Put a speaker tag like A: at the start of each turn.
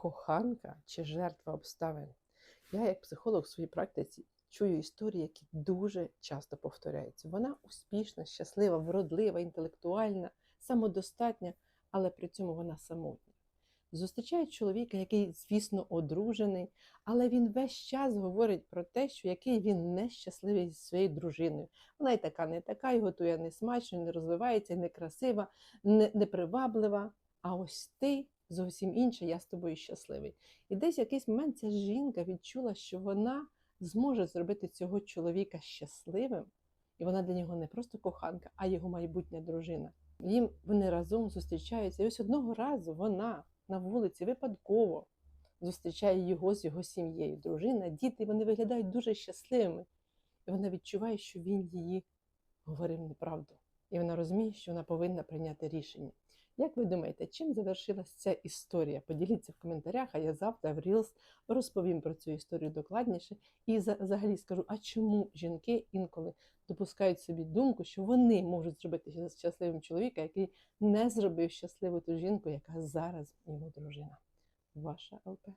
A: коханка чи жертва обставин. Я, як психолог в своїй практиці, чую історії, які дуже часто повторяються. Вона успішна, щаслива, вродлива, інтелектуальна, самодостатня, але при цьому вона самотня. Зустрічають чоловіка, який, звісно, одружений, але він весь час говорить про те, що який він нещасливий зі своєю дружиною. Вона і така, не така, і готує не смачно, не розвивається, не красива, не, неприваблива. А ось ти зовсім інша, я з тобою щасливий. І десь в якийсь момент ця жінка відчула, що вона зможе зробити цього чоловіка щасливим, і вона для нього не просто коханка, а його майбутня дружина. Їм вони разом зустрічаються. І ось одного разу вона на вулиці випадково зустрічає його з його сім'єю, дружина, діти. Вони виглядають дуже щасливими. І вона відчуває, що він її говорив неправду. І вона розуміє, що вона повинна прийняти рішення. Як ви думаєте, чим завершилася ця історія? Поділіться в коментарях, а я завтра в Reels розповім про цю історію докладніше і за- взагалі скажу, а чому жінки інколи допускають собі думку, що вони можуть зробити щасливим чоловіка, який не зробив щасливу ту жінку, яка зараз його дружина. Ваша ЛП.